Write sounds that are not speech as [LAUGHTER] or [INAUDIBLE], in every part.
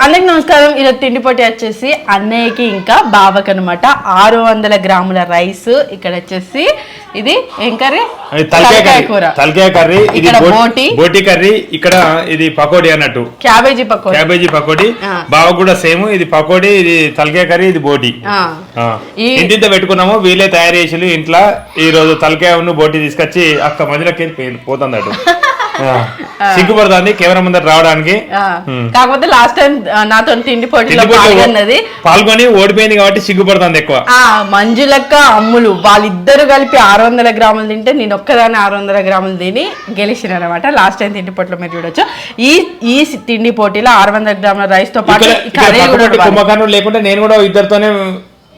అందరికి నమస్కారం. ఈరోజు తిండి పోటీ వచ్చేసి అన్నయ్యకి ఇంకా బావకి అనమాట ఆరు వందల గ్రాముల రైస్. ఇక్కడ వచ్చేసి ఇది ఏం కర్రీ? తలకాయ కూర. తలకాయ కర్రీ. ఇది బోటి- కర్రీ. ఇక్కడ ఇది పకోడీ అన్నట్టు. క్యాబేజీ పకోడీ. క్యాబేజీ పకోడీ. బావ కూడా సేమ్. ఇది పకోడీ ఇది తలకాయ కర్రీ ఇది బోటి. ఇంటింత పెట్టుకున్నాము. వీళ్ళే తయారు చేసి ఇంట్లో. ఈ రోజు తలకాయ ఉన్న బోటి తీసుకొచ్చి అక్క మధ్యలోకి వెళ్ళి పోయి- పోతుంది అటు. ఆ. [LAUGHS] సిగ్గుపడుతుంది కెమెరా ముందర రావడానికి. కాకపోతే లాస్ట్ టైం నాతో తిండి పోటీలో పాల్గొన్నది. పాల్గొని ఓడిపోయింది కాబట్టి సిగ్గుపడుతుంది ఎక్కువ. మంజులక్క అమ్ములు. వాళ్ళిద్దరు కలిపి ఆరు వందల గ్రాములు తింటే నేను ఒక్కదాన్ని ఆరు వందల గ్రాములు తిని గెలిచిన అనమాట లాస్ట్ టైం తిండి పోటీలో మీరు చూడొచ్చు. ఈ ఈ తిండి పోటీలో ఆరు వందల గ్రాముల రైస్తో పాటు కర్రీ కూడా లేకుంటే నేను కూడా ఇద్దరితోనే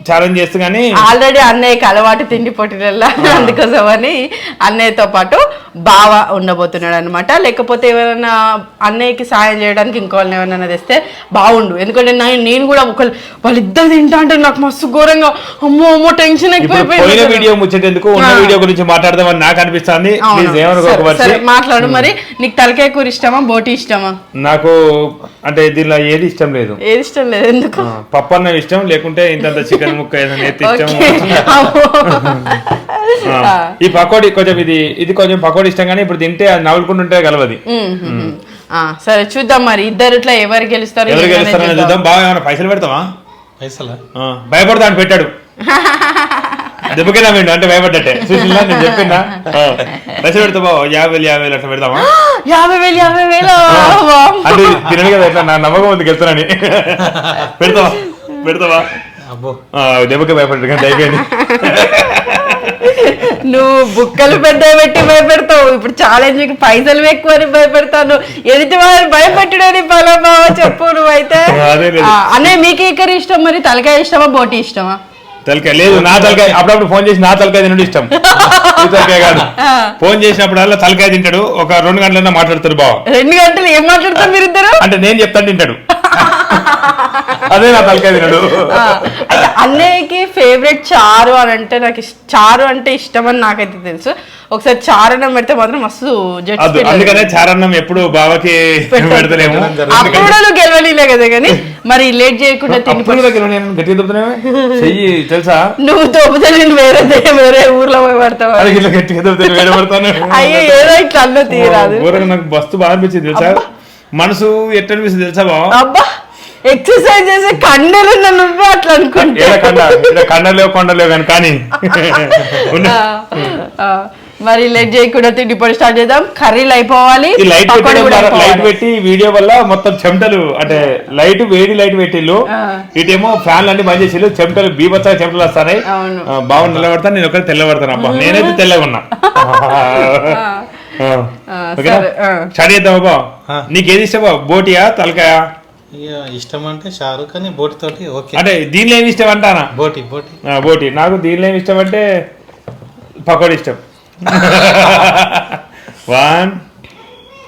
ఛాలెంజ్ చేస్తూ కానీ ఆల్రెడీ అన్నయ్యకి అలవాటు తిండి పోటీలలో అందుకోసమని అన్నయ్యతో పాటు బావ ఉండబోతున్నాడు అనమాట లేకపోతే ఎవరైనా అన్నయ్యకి సాయం చేయడానికి ఇంకోళ్ళని ఎవరైనా తెస్తే బాగుండు ఎందుకంటే నా- నేను కూడా ఒకళ్ళు వాళ్ళిద్దరు తింటా అంటే నాకు మస్తు ఘోరంగా అమ్మో అమ్మో టెన్షన్ ఎక్కువైపోయింది. వీడియో ముచ్చేటందుకు? ఉన్న. వీడియో గురించి మాట్లాడదామని నాకు అనిపిస్తుంది. సరే, మాట్లాడు మరి. నీకు తలకాయ కూర ఇష్టమా? బోటి ఇష్టమా? నాకు అంటే దీనిలో ఏది ఇష్టం లేదు. ఏది ఇష్టం లేదు ఎందుకు? పప్పు అన్నం ఇష్టం లేకుంటే ఇంతంత చికెన్ ముక్క ఏదైనా ఎత్తి ఇష్టం ఈ పకోడీ కొంచెం ఇది ఇది కొంచెం పకోడీ ఇష్టం కానీ ఇప్పుడు తింటే అది నవ్వుకుంటుంటే కలవది. సరే చూద్దాం మరి. ఇద్దరు ఇట్లా ఎవరు గెలుస్తారు ఎవరు ఏంటనేది గెలుస్తారని చూద్దాం. బాగా ఏమైనా పైసలు పెడతావా? పైసలా? ఆ, భయపడతా అని పెట్టాడు. [LAUGHS] దెబ్బకినా వీడు అంటే భయపడ్డట్టే. చూసిందా నేను చెప్పినా? పైసలు పెడతా బావ. యాభై వేలు యాభై వేలు అట్లా పెడతావా? యాభై వేలు యాభై వేలు. వామ్మో. అంటే తినడు కదా ఎట్లా? నా నమ్మకం ఉంది గెలుస్తానని పెడతావా? పెడతావా? అబ్బో. ఆ, దెబ్బకి భయపడ్డాడు కానీ అయిపోయింది [LAUGHS] నువ్వు బుక్కలు పెద్ద పెట్టి భయపెడతావు. ఇప్పుడు ఛాలెంజ్కి పైసలు ఎక్కువ అని భయపెడతాను. ఎదుటి వారిని భయపెట్టడని పలాబావ చెప్పు నువ్వైతే. అన్నయ్య మీకు కర్రీ ఇష్టం మరి? తలకాయ ఇష్టమా బోటి ఇష్టమా? తలకాయ లేదు నా తలకాయ. అప్పుడప్పుడు ఫోన్ చేసి నా తలకాయ తినడు ఇష్టం. [LAUGHS] తలకాయ కాదు. ఫోన్ చేసినప్పుడల్లా తలకాయ తింటాడు. ఒక రెండు గంటలన్నా మాట్లాడతాడు బావ. రెండు గంటలు ఏం మాట్లాడతారు మీరిద్దరు? అంటే నేను చెప్తాను తింటాడు. [LAUGHS] అదే నా తలకాయ తినడు. అయితే అన్నయ్యకి ఫేవరెట్ చారు అని అంటే నాకు చారు అంటే ఇష్టం అని నాకైతే తెలుసు. ఒకసారి చారు అన్నం పెడితే మాత్రం మస్తు జడ్జి అది అందుకనే చారన్నం ఎప్పుడు బావకి పెడతలేము. అప్పుడు గెలవలేలే కదా కానీ మరి లేట్ చేయకుండా తిని అప్పుడు దగ్గర నేను గట్టిగా దొబ్బుతున్నావే చెయ్యి తెలుసా? నువ్వు తోపుతే నేను వేరే వేరే ఊర్లో పోయి పడతావా? అది ఇట్లా గట్టిగా దొబ్బుతాను వేరే పడతాను. అయ్యో ఏదో ఇట్లా అన్న తీరాదు. నాకు బస్తు బాగా అనిపించింది తెలుసా? మనసు ఎట్ట అనిపిస్తుంది తెలుసా బావ? అబ్బా. ఎక్సర్సైజ్ చేసే కండలు నువ్వే అట్లా అనుకుంటా. ఏడ కండ? ఇక్కడ కండలేవు కొండలేవు కానీ కానీ. [LAUGHS] ఉన్న- ఆ, ఆ, మరి లేట్ చేయకుండా తిండి పొడి స్టార్ట్ చేద్దాం. కర్రీలు అయిపోవాలి ఈ లైట్ లైట్. పెట్టి వీడియో వల్ల మొత్తం చెమటలు అంటే లైట్ వేడి లైట్ పెట్టిల్లు. ఇటేమో ఫ్యాన్లు అన్ని బంద్ చేసిల్లు చెమటలు బీభత్స చెమటలు వస్తాయి అవును. బాగా నిలబడతాను నేను ఒకటి తెల్లబడతాను అబ్బా. నేనైతే తెల్లగా ఉన్నా. స్టార్ట్ చేద్దాం అబ్బా ఆ. నీకేది ఇష్టం? బోటియా తలకాయ? ఇక ఇష్టం అంటే షారుఖ్ అని బోటి తోటి ఓకే. అంటే దీనిలో ఏమి ఇష్టం అంటానా? బోటి బోటి. ఆ, బోటి. నాకు దీనిలో ఏమి ఇష్టం అంటే పకోడీ ఇష్టం. [LAUGHS] వన్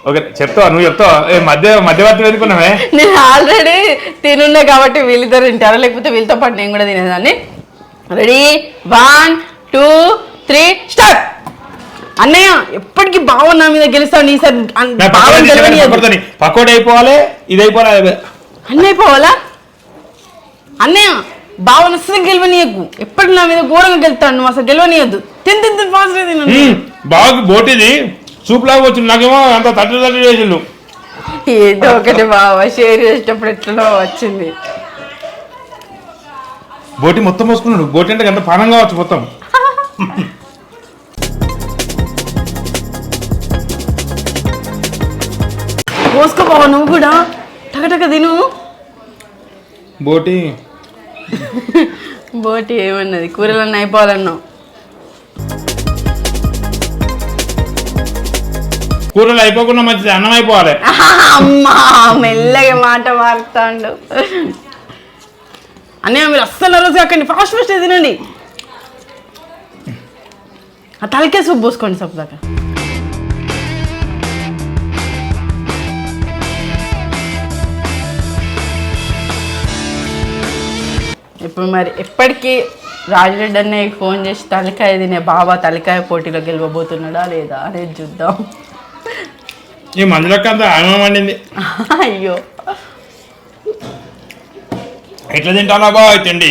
ఓకే చెప్తావా? నువ్వు చెప్తావా? ఏ మధ్య మధ్యవర్తి వెతుకున్నావే? నేను ఆల్రెడీ తినున్నా కాబట్టి వీళ్ళిద్దరు తింటారు? లేకపోతే వీళ్ళతో పాటు నేను కూడా తినేదాన్ని. Ready one two three start అన్నయ్య ఎప్పటికీ బావ నా మీద గెలుస్తాను ఈసారి అన్- నా బావ పకోడీ అయిపోవాలి ఇది అయిపోవాలి అన్నయ్య పోవాలా? అన్నయ్య బావను అసలు గెలవనీయకు ఎప్పటి నా మీద ఘోరంగా గెలుతాను నువ్వు అసలు గెలవనీయద్దు తిని తిని తిని ఫాస్ట్ తిను. మ్మ్. బాగా బోటిది సూప్ లాగా వచ్చింది. నాకేమో అంత తట్టు తట్టు చేసిండు. ఏదో ఒకటి బావ షేర్ చేసేటప్పుడు ఎట్లనో వచ్చింది. బోటి మొత్తం మోసుకున్నాడు. బోటి అంటే ఎంత పానం కావచ్చు మొత్తం. [LAUGHS] పోసుకో బావ నువ్వు కూడా? టకటక తిను. బోటి. బోటి ఏమన్నది? కూరలన్నీ అయిపోవాలన్నావు. కూరలు అయిపోకుండా మంచిది అన్నం అయిపోవాలి. అమ్మా మెల్లగా మాట మారుతాండు. అన్నయ్య మీరు అస్సలు రోజు అక్కడిని ఫాస్ట్ ఫాస్ట్ తినండి. ఆ తలకే సూప్ పోసుకోండి సబ్బు దాకా ఇప్పుడు మరి ఎప్పటికీ రాజరెడ్డి అన్నయ్య ఫోన్ చేసి తలకాయ తినే బాబా తలకాయ పోటీలో గెలవబోతున్నాడా లేదా అనేది చూద్దాం. ఈ మందులకి అంత ఆమె వండింది. [LAUGHS] అయ్యో. ఎట్లా తింటానా బా తిండి?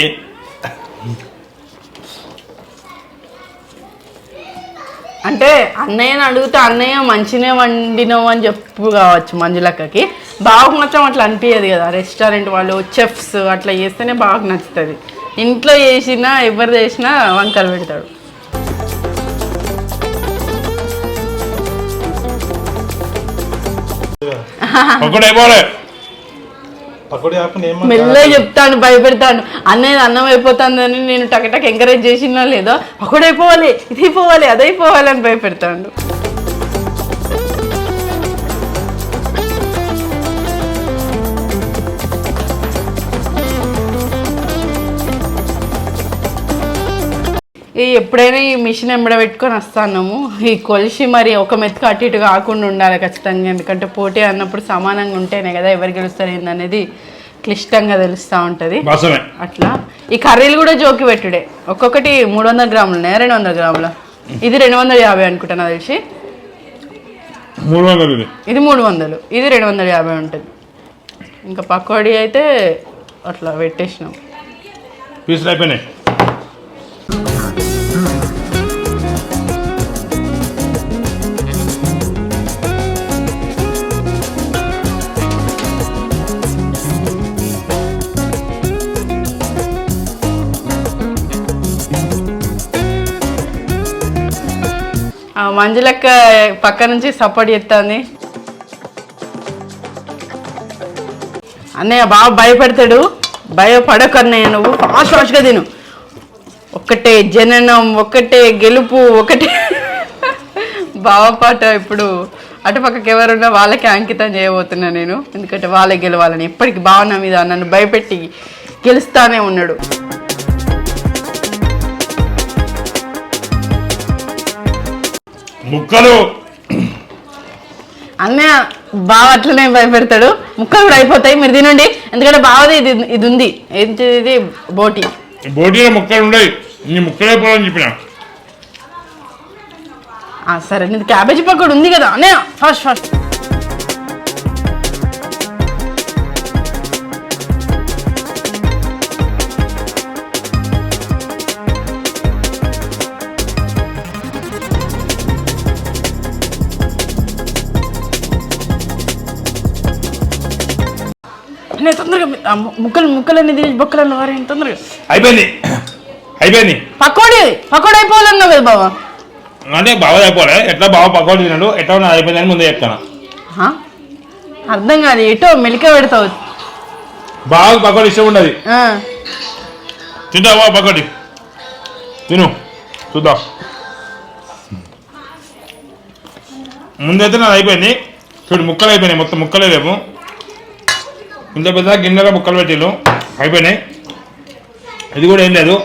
అంటే అన్నయ్యని అడిగితే అన్నయ్య మంచినే వండినావు అని చెప్పు కావచ్చు మంజులక్కకి. బాగా మాత్రం అట్లా అనిపించదు కదా రెస్టారెంట్ వాళ్ళు చెఫ్స్ అట్లా చేస్తేనే బాగా నచ్చుతుంది. ఇంట్లో చేసినా ఎవరు చేసినా వంకలు పెడతాడు. ఒకటి అయిపోలే పకోడీ ఆపని ఏమన్నా మెల్లగా చెప్తాను భయపెడతాను. అన్నయ్య అన్నం అయిపోతుందని నేను టక్ ఎంకరేజ్ చేసినా లేదో పకోడైపోవాలి ఇది అయిపోవాలి అదైపోవాలి అని భయపెడతాను ఎప్పుడైనా ఈ మిషన్ ఎంబడ పెట్టుకొని వస్తాము ఈ కొలిసి మరి ఒక మెతుకు అటు ఇటు కాకుండా ఉండాలి ఖచ్చితంగా. ఎందుకంటే పోటీ అన్నప్పుడు సమానంగా ఉంటేనే కదా ఎవరు గెలుస్తారు ఏందనేది క్లిష్టంగా తెలుస్తూ ఉంటుంది. అట్లా. ఈ కర్రీలు కూడా జోకి పెట్టుడే. ఒక్కొక్కటి మూడు వందల గ్రాములు ఉన్నాయా? రెండు వందల గ్రాముల? ఇది రెండు వందల యాభై అనుకుంటా నాకు తెలిసి. మూడు వందలు ఇది. ఇది మూడు వందలు. ఇది రెండు వందల యాభై ఉంటుంది. ఇంకా పకోడీ అయితే అట్లా పెట్టేసినాం. పీసులు అయిపోయినాయి. మంజులక్క పక్క నుంచి సపోర్ట్ చేస్తుంది. అన్నయ్య బాగా భయపడతాడు. భయపడకు అన్నయ్య నువ్వు ఫాస్ట్ ఫాస్ట్గా తిను. ఒక్కటే జననం ఒక్కటే గెలుపు ఒకటే బావపాట ఇప్పుడు అటుపక్కకి ఎవరున్నా వాళ్ళకి అంకితం చేయబోతున్నా నేను. ఎందుకంటే వాళ్ళే గెలవాలని. ఎప్పటికీ భావన మీద నన్ను భయపెట్టి గెలుస్తానే ఉన్నాడు. ముక్కలు. అన్నయ్య బావ అట్లనే భయపెడతాడు. ముక్కలు కూడా అయిపోతాయి మీరు తినండి. ఎందుకంటే బావది ఇది ఇది ఉంది. ఏంటి ఇది బోటి. బోటీలో ముక్కలు ఉండవు నీ ముక్కలు అయిపోవాలని చెప్పిన. సరే నీది క్యాబేజీ పకోడి ఉంది కదా. అన్నయ్య ఫాస్ట్ ఫాస్ట్ తొందరగా మీ- ఆ ము- ముక్కలు ముక్కలు అనేది బొక్కలు వారే తొందరగా? అయిపోయింది. అయిపోయింది. పకోడీ పకోడీ అయిపోవాలన్నావు కదా బావ? అంటే బాగా అయిపోలే ఎట్లా బాగా పకోడీ తిన్నాడు ఎట్లా ఉన్నది అయిపోయిందని ముందే చెప్తాను. హా? అర్థం కాదు ఎటో మెలిక పెడతావు. బాగా పకోడీ ఇష్టం ఉండదు. ఆ. తింటావా పకోడీ. తిను. చూద్దాం. ముందైతే నాది అయిపోయింది. చూడు ముక్కలు అయిపోయినాయి మొత్తం ముక్కలే లేవు. ఇంత పెద్ద గిన్నెలో ముక్కలు పెట్టిళ్ళు. అయిపోయినాయి. ఇది కూడా ఏం లేదు.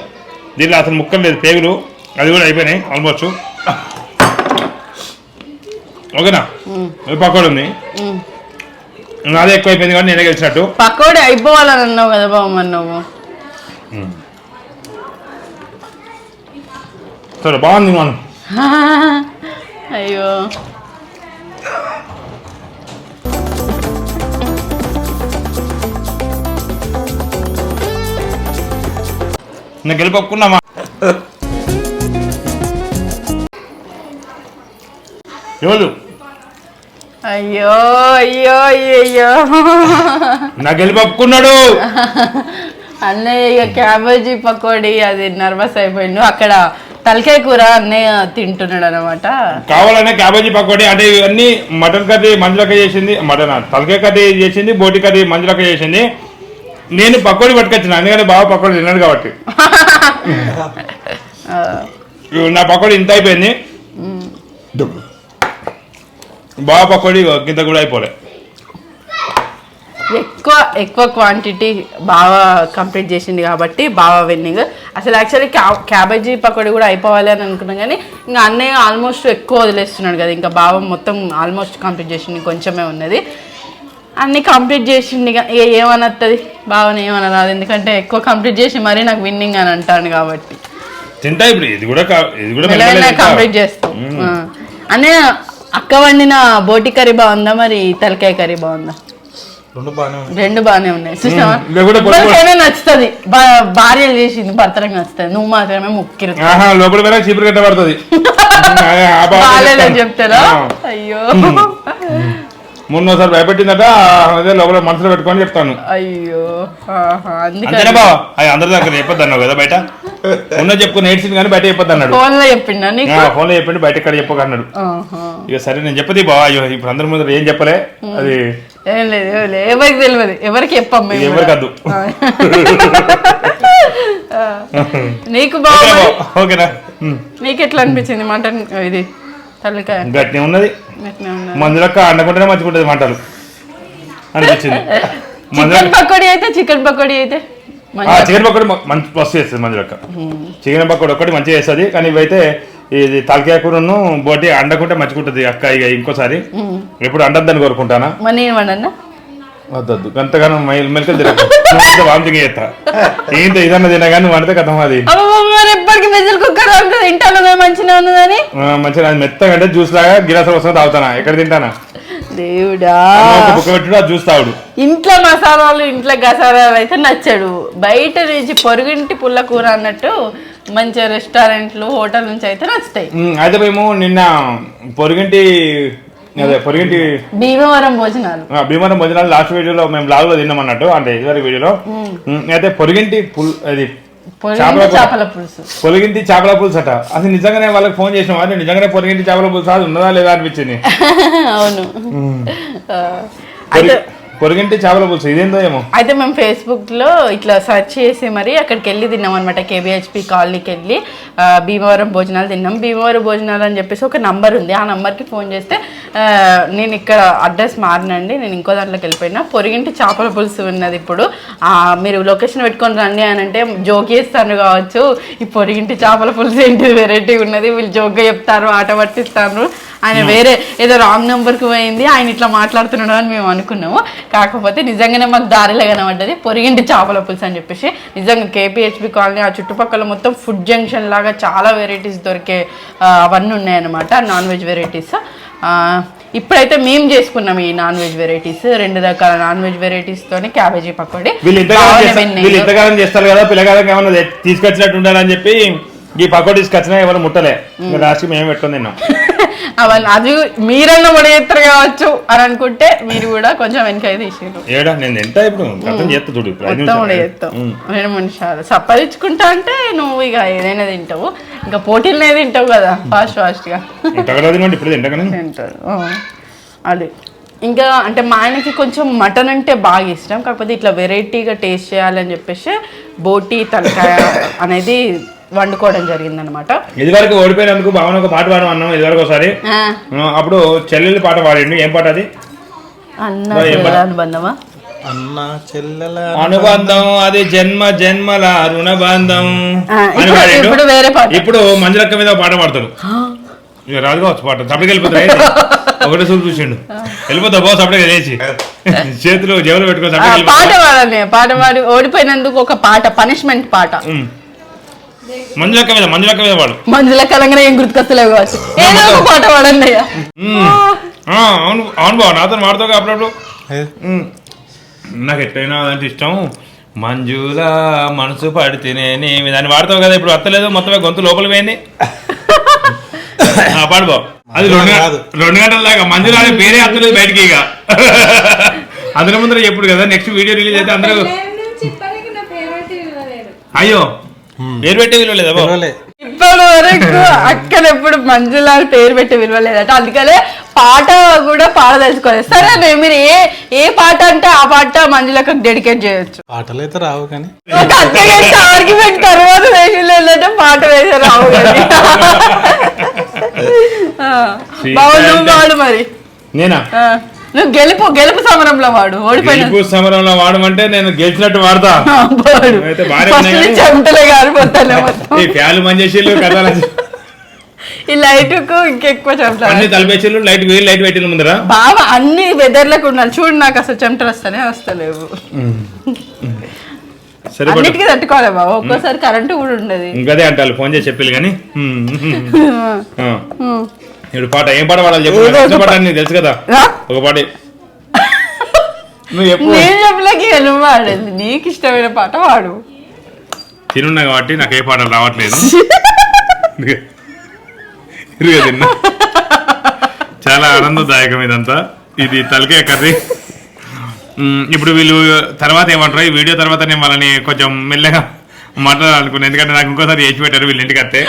దీంట్లో అసలు ముక్కలు లేదు పేగులు. అది కూడా అయిపోయినాయి ఆల్మోస్ట్ ఓకేనా? పకోడీ ఉంది. నాదే ఎక్కువ అయిపోయింది కానీ నేనే గెలిచినట్టు. పకోడీ అయిపోవాలని అన్నావు కదా బావ మరి నువ్వు. సరే బాగుంది మనం. [LAUGHS] అయ్యో. నేను గెలిపొక్కున్నామా? ఎవరు? అయ్యో అయ్యో అయ్యో నా గెలిపొక్కున్నాడు. అన్నయ్య ఇక క్యాబేజీ పకోడీ అది నర్వస్ అయిపోయిండు. అక్కడ తలకాయ కూర అన్నయ్య తింటున్నాడు అనమాట కావాలనే క్యాబేజీ పకోడీ అంటే ఇవన్నీ మటన్ కర్రీ మంజులక్క చేసింది మటన్? తలకాయ కర్రీ చేసింది బోటి కర్రీ మంజులక్క చేసింది. నేను పకోడీ పట్టుకొచ్చిన ఎందుకంటే బాగా పకోడీ తిన్నాడు కాబట్టి. [LAUGHS] నా పకోడీ ఇంత అయిపోయింది. బాగా పకోడీ ఇంత కూడా అయిపోలే. ఎక్కువ ఎక్కువ క్వాంటిటీ బాగా కంప్లీట్ చేసింది కాబట్టి బాగా విన్నింగ్ అసలు యాక్చువల్లీ క్యా క్యాబేజీ పకోడీ కూడా అయిపోవాలి అని అనుకున్నాం కానీ ఇంకా అన్నయ్య ఆల్మోస్ట్ ఎక్కువ వదిలేస్తున్నాడు కదా ఇంకా బావ మొత్తం ఆల్మోస్ట్ కంప్లీట్ చేసింది కొంచెమే ఉన్నది. అన్ని కంప్లీట్ చేసింది ఇక. ఇక ఏమనత్తది? బావని ఏమనరాదు. ఎందుకంటే ఎక్కువ కంప్లీట్ చేసి మరీ నాకు విన్నింగ్ అని అంటాను కాబట్టి. తింటా ఇప్పుడు. ఇది కూడా కా- ఇది కూడా మెల్లగా మెల్లగా తింటా. కంప్లీట్ చేస్తాం. ఆ. అన్నయ్య అక్క వండిన బోటి కర్రీ బాగుందా మరి? తలకాయ కర్రీ బాగుందా? రెండు బాగానే ఉన్నాయి. రెండు బాగానే ఉన్నాయి. చూసినావా ఉమ్, లేకుంటే పొడి పొడి. ఎవరికైనా నచ్చుతుంది? భా- భార్య చేసింది భర్తలకు నచ్చుతుంది. నువ్వు మాత్రమే ముక్కిరు ఆహా లోపల చీపురు [LAUGHS] బాగాలేదని చెప్తారా. అయ్యో. [LAUGHS] మొన్నోసారి భయపెట్టిందట అదే లోపల మనసులో పెట్టుకొని చెప్తాను. అయ్యో అంతేనా బావ? అది అందరి దగ్గర చెప్పొద్దు అన్నావు కదా బయట? ఉన్న చెప్పుకుని ఏడ్చింది కానీ బయట చెప్పొద్దు అన్నాడు. ఫోన్లో చెప్పిండా ఫోన్లో చెప్పిండి బయట ఎక్కడ చెప్పక అన్నాడు. ఇక సరే నేను చెప్పది బావ అయ్యో ఇప్పుడు అందరి ముందు ఏం చెప్పలే? అది ఏం లేదు ఎవరికి తెలియదు. ఎవరికి చెప్పాం మేము ఎవరికి. ఆ. [LAUGHS] నీకు బాగా? ఓకేనా. నీకు ఎట్లా అనిపించింది మటన్ ఇది? గట్టినే ఉన్నది. మందులక్క అండకుంటేనే మంచిగుంటది మంటలు. అనిపించింది. [LAUGHS] చికెన్ పకోడీ అయితే చికెన్ పకోడీ అయితే చికెన్ పకోడీ మంచి మస్తు చేస్తుంది మందులక్క చికెన్ పకోడీ ఒక్కటి మంచిగా చేస్తుంది. కానీ ఇవైతే ఇది తలకాయ కూరను బోటి అండకుంటే మంచిగుంటది అక్క ఇక ఇంకోసారి. ఎప్పుడు అండద్దని కోరుకుంటానా? నేను వండన్నా వద్దొద్దు. గంతగానం మెలకలు తిరగ వామిటింగ్ చేస్తా. ఏంటి ఇదన్న తినగానే నువ్వు వండితే కథం అది? ఎప్పటికి వెజల్ కుక్కర్ ఉంటుంది ఇంట్లో మంచిగా ఉన్నదని మంచిగా అది మెత్తగా అంటే జ్యూస్ లాగా గిలాస వస్తుంది తాగుతానా? ఎక్కడ తింటానా? దేవుడా. బుక్క పెట్టుడు ఆ జ్యూస్ తాగుడు. ఇంట్లో మసాలాలు ఇంట్లో గసాలాలు అయితే నచ్చాడు. బయట నుంచి పొరుగింటి పుల్ల కూర అన్నట్టు మంచిగా రెస్టారెంట్లు హోటల్ నుంచి అయితే నచ్చుతాయి. అయితే మేము నిన్న పొరుగింటి అదే పొరుగింటి భీమవరం భోజనాలు. ఆ, భీమవరం భోజనాలు లాస్ట్ వీడియోలో మేము లాగ్లో తిన్నాం అన్నట్టు అంటే ఇదివరకు వీడియోలో. అయితే పొరుగింటి పుల్ అది పొరుగింటి చేపల పులుసు. పొరుగింటి చేపల పులుసు అట. అసలు నిజంగానే వాళ్ళకి ఫోన్ చేసినాం అది నిజంగానే పొరుగింటి చేపల పులుసు అది ఉన్నదా లేదా అనిపించింది. [LAUGHS] అవును. పొరిగింటి చేపల పులుసు ఇదేందో ఏమో. అయితే మేము ఫేస్బుక్లో ఇట్లా సెర్చ్ చేసి మరి అక్కడికి వెళ్ళి తిన్నాం అనమాట కేబిహెచ్పి కాలనీకి వెళ్ళి భీమవరం భోజనాలు తిన్నాం. భీమవరం భోజనాలు అని చెప్పేసి ఒక నంబర్ ఉంది. ఆ నంబర్కి ఫోన్ చేస్తే నేను ఇక్కడ అడ్రస్ మారినండి. నేను ఇంకో దాంట్లోకి వెళ్ళిపోయినా. పొరిగింటి చేపల పులుసు ఉన్నది ఇప్పుడు. మీరు లొకేషన్ పెట్టుకొని రండి అని అంటే జోక్ చేస్తాను కావచ్చు. ఈ పొరిగింటి చేపల పులుసు ఏంటి? వెరైటీ ఉన్నది. వీళ్ళు జోక్గా చెప్తారు ఆట పట్టిస్తారు ఆయన వేరే ఏదో రాంగ్ నెంబర్కి పోయింది ఆయన ఇట్లా మాట్లాడుతున్నాడు అని మేము అనుకున్నాము. కాకపోతే నిజంగానే మాకు దారిలో కనబడ్డది పొరిగింటి చేపల పులుసు అని చెప్పేసి. నిజంగా కేపీహెచ్బి కాలనీ ఆ చుట్టుపక్కల మొత్తం ఫుడ్ జంక్షన్ లాగా చాలా వెరైటీస్ దొరికే అవన్నీ ఉన్నాయన్నమాట నాన్ వెజ్ వెరైటీస్ ఇప్పుడైతే మేము చేసుకున్నాం ఈ నాన్ వెజ్ వెరైటీస్ రెండు రకాల నాన్ వెజ్ వెరైటీస్ తోని క్యాబేజీ పకోడీ వీళ్ళు ఇంతకాలం బాగానే చేస్తారు- కదా పిల్లగాలం ఏమన్నా తె- తీసుకొచ్చినట్టు ఉండాలని చెప్పి ఈ పకోడీ తీసుకొచ్చినా ఎవరు ముట్టలే. లాస్ట్ మేము పెట్టుకొని తిన్నాం. [LAUGHS] అవన్నీ అది మీరన్నా పడేస్తారు కావచ్చు అని అనుకుంటే మీరు కూడా కొంచెం వెనక తీసారు ఏడా నేను ఎంత ఇప్పుడు అర్థం చేస్తా చూడు ఇప్పుడు ఐదు మొత్తం నిమిషాలు. కూడా చేస్తాం ఉమ్. రెండు నిమిషాలు సంపాదించుకుంటా అంటే నువ్వు ఇక ఏదైనా తింటావు. ఇంకా పోటీలనే తింటావు కదా ఫాస్ట్ ఫాస్ట్గా. ఇప్పుడు తింటగానే తింటారు ఆ, అది. ఇంకా అంటే మా ఆయనకి కొంచెం మటన్ అంటే బాగా ఇష్టం. కాకపోతే ఇట్లా వెరైటీగా టేస్ట్ చేయాలని చెప్పేసి బోటి తలకాయ [LAUGHS] అనేది వండుకోవడం జరిగిందనమాట. ఇదివరకు ఓడిపోయినందుకు భావన ఒక పాట పాడమన్నాం ఇదివరకు ఒకసారి. అప్పుడు చెల్లెలు పాట పాడిండు. ఏం పాట అది? అన్న? అనుబంధమా? అన్న చెల్లెల అనుబంధం అది జన్మ జన్మల రుణబంధం ఇప్పుడు- వేరే పాట. ఇప్పుడు మంజులక్క మీద పాట పాడతాడు. ఇక రాదు కావచ్చు పాట. సపడికి వెళ్ళిపోతాడు ఒకటే చూపు చూసిండు. వెళ్ళిపోతా బాస్ అప్పుడే లేచి. చేతులు జేబులు సపడికి పాట వెళ్ళిపోతా పాడాలి పాట పాడి ఓడిపోయినందుకు ఒక పాట పనిష్మెంట్ పాట. మంజులక్క మీద మంజులక్క మీద పాడు మంజుల కలంగా ఏం గుర్తుకొస్తలేవు కావచ్చు. ఏదో ఒక పాట పాడండి అయ్యా. అవును అవును బావ నాతో మాడుతావు అప్పుడప్పుడు. నాకు ఎట్లయినా అదంటే ఇష్టం. మంజుల మనసు పడితేనే నీ- దాన్ని వాడతావు కదా ఇప్పుడు వస్తలేదు మొత్తం గొంతు లోపలికి పోయింది. ఆ, పాడు బావ. అది రెండు. రెండు గంటల దాకా మంజుల అనే పేరే వస్తలేదు బయటికి ఇక. అందరి ముందర ఎప్పుడు కదా నెక్స్ట్ వీడియో రిలీజ్ అయితే అందరూ అయ్యో పేరు పెట్టే విలువ లేదా ఇప్పటి వరకు అక్కడ ఎప్పుడు మంజుల పేరు పెట్టి విలువలేదట అందుకనే పాట కూడా పాడదలుచుకోలేదు సరే మీరు ఏ ఏ పాట అంటే ఆ పాట మంజులకు డెడికేట్ చేయొచ్చు. పాటలు అయితే రావు కానీ. ఒక ఆర్గ్యుమెంట్ తర్వాత వేసింది ఏంటంటే పాట వేసే రావు కానీ. వాడు మరి. నేనా? నువ్వు గెలుపు గెలుపు సమరంలో వాడు ఓడిపోయిన సమరంలో వాడమంటే నేను గెలిచినట్టు వాడతా. చెమటలే కారిపోతానే ఫ్యాలు మంచేసిళ్ళు కథలు. ఈ లైట్కు ఇంకెక్కువ చెమటలు. అన్ని తలపేసిళ్ళు లైట్ వేలు లైట్ పెట్టిన ముందర. బాగా అన్ని వెదర్లకు ఉండాలి. చూడు నాకు అసలు చెమటలు వస్తానే వస్తలేవు. అన్నిటికీ తట్టుకోవాలి బాబు ఒక్కోసారి కరెంటు కూడా ఉండదు. ఇంకదే అంటారు ఫోన్ చేసి చెప్పిల్లు కానీ. ఇప్పుడు పాట ఏం పాట పాడాలి చెప్పు పాట నీకు తెలుసు కదా? ఒక పాట నువ్వు చెప్పు. నేను చెప్పలేక నువ్వు పాడేది? నీకు ఇష్టమైన పాట పాడు. తినున్నా కాబట్టి నాకు ఏ పాటలు రావట్లేదు. ఇదిగో తిన్నా. చాలా ఆనందదాయకం ఇదంతా. ఇది తలకాయ కర్రీ. ఇప్పుడు వీళ్ళు తర్వాత ఏమంటారు ఈ వీడియో తర్వాత నేను వాళ్ళని కొంచెం మెల్లగా మాట్లాడాలనుకున్నాను ఎందుకంటే నాకు ఇంకోసారి చేసి పెట్టారు వీళ్ళ ఇంటికి వస్తే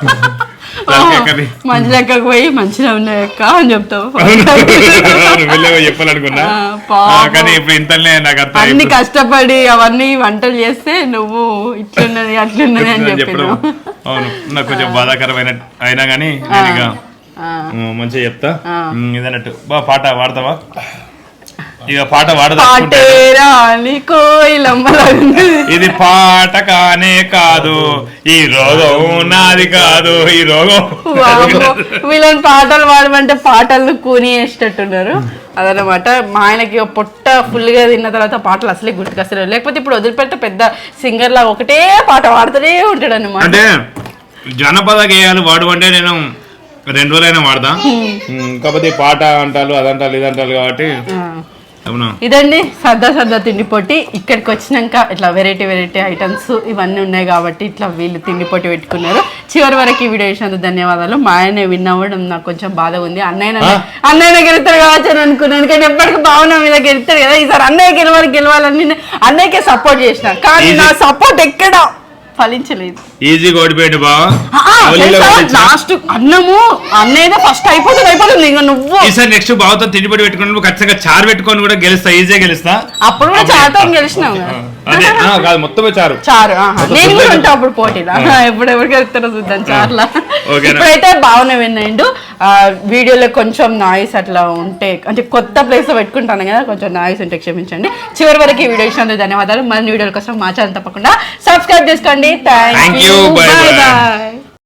కర్రీ మంచి లెక్కకు పోయి మంచిగా ఉన్నాయి అక్క అని చెప్తావు. [LAUGHS] చెప్పాలనుకున్నా. కానీ ఇప్పుడు నాకు అర్థం అన్ని కష్టపడి అవన్నీ వంటలు చేస్తే నువ్వు ఇట్లున్నది అట్లున్నది అని చెప్పడం అవును నాకు కొంచెం బాధాకరమైన అయినా కానీ నేను ఇక మంచిగా చెప్తా. ఇదన్నట్టు. బా పాట వాడతావా ఇక పాట వాడదా కోయిలమ్మలాగుంది ఇది పాట కానే కాదు ఈ రోగం నాది కాదు ఈ రోగం. వీళ్ళని పాటలు పాడమంటే పాటలు కూని వేసేటట్టున్నారు అదనమాట మా ఆయనకి పొట్ట ఫుల్గా తిన్న తర్వాత పాటలు అసలే గుర్తుకొస్తారు లేకపోతే ఇప్పుడు వదిలిపెడితే పెద్ద సింగర్ లా ఒకటే పాట పాడుతూనే ఉంటాడు అనమాట అంటే జనపద గేయాలు వాడు అంటే నేను రెండు రోజులైనా ఉమ్, కాకపోతే పాట అంటారు అదంటారు ఇదంటారు కాబట్టి ఇదండి సరదా సరదా తిండి పొట్టి. ఇక్కడికి వచ్చినాక ఇట్లా వెరైటీ వెరైటీ ఐటమ్స్ ఇవన్నీ ఉన్నాయి కాబట్టి ఇట్లా వీళ్ళు తిండి పొట్టి పెట్టుకున్నారు. చివరి వరకు ఈ వీడియో చేసినందుకు ధన్యవాదాలు. మా ఆయన విన్నవ్వడం నాకు కొంచెం బాధ ఉంది. అన్నయ్య? అన్నయ్య గెలుతాడు కావచ్చు అని అనుకున్నాను. కానీ ఎప్పటికీ భావన మీద గెలుతాడు కదా. ఈసారి అన్నయ్య గెలవాలి గెలవాలని నేను అన్నయ్యకే సపోర్ట్ చేసిన. కానీ నా సపోర్ట్ ఎక్కడ? ఫలించలేదు. ఈజీగా ఓడిపోయాడు బావ. లాస్ట్ అన్నము అన్నయ్య ఫస్ట్ అయిపోతుంది అయిపోతుంది ఇంకా నువ్వు. ఈసారి నెక్స్ట్ బావతో తిండిపడి పెట్టుకున్నప్పుడు ఖచ్చితంగా చారు పెట్టుకొని కూడా గెలుస్తా ఈజీగా గెలుస్తా. అప్పుడు కూడా చాతో గెలిచినావు. అదే [LAUGHS] ఆ, కాదు మొత్తమే చారు. చారు. నేను కూడా ఉంటా అప్పుడు పోటీలో. [LAUGHS] ఎప్పుడు వెళ్తారో చూద్దాం చార్లా? ఇప్పుడైతే బాగానే విన్నాయండు. వీడియోలో కొంచెం నాయిస్ అట్లా ఉంటే అంటే కొత్త ప్లేస్లో పెట్టుకుంటాను కదా కొంచెం నాయిస్ ఉంటే క్షమించండి. చివరి వరకు ఈ వీడియో ఇచ్చినందుకు ధన్యవాదాలు. మరిన్ని వీడియోల కోసం మా ఛానల్ తప్పకుండా సబ్స్క్రైబ్ చేసుకోండి. థ్యాంక్. You bye. బాయ్